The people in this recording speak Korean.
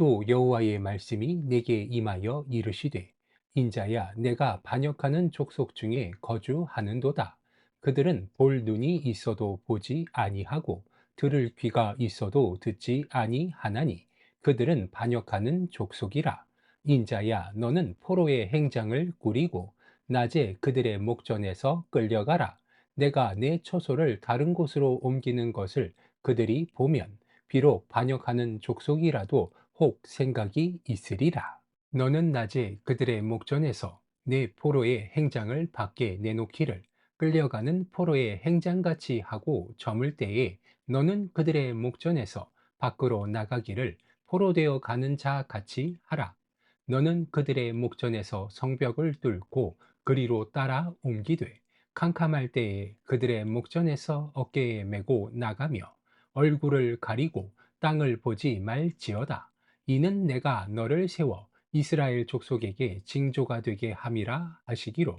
또 여호와의 말씀이 내게 임하여 이르시되 인자야 내가 반역하는 족속 중에 거주하는도다. 그들은 볼 눈이 있어도 보지 아니하고 들을 귀가 있어도 듣지 아니하나니 그들은 반역하는 족속이라. 인자야 너는 포로의 행장을 꾸리고 낮에 그들의 목전에서 끌려가라. 내가 내 처소를 다른 곳으로 옮기는 것을 그들이 보면 비록 반역하는 족속이라도 혹 생각이 있으리라. 너는 낮에 그들의 목전에서 내 포로의 행장을 밖에 내놓기를 끌려가는 포로의 행장같이 하고 저물 때에 너는 그들의 목전에서 밖으로 나가기를 포로되어 가는 자 같이 하라. 너는 그들의 목전에서 성벽을 뚫고 그리로 따라 옮기되 캄캄할 때에 그들의 목전에서 어깨에 메고 나가며 얼굴을 가리고 땅을 보지 말지어다. 이는 내가 너를 세워 이스라엘 족속에게 징조가 되게 함이라 하시기로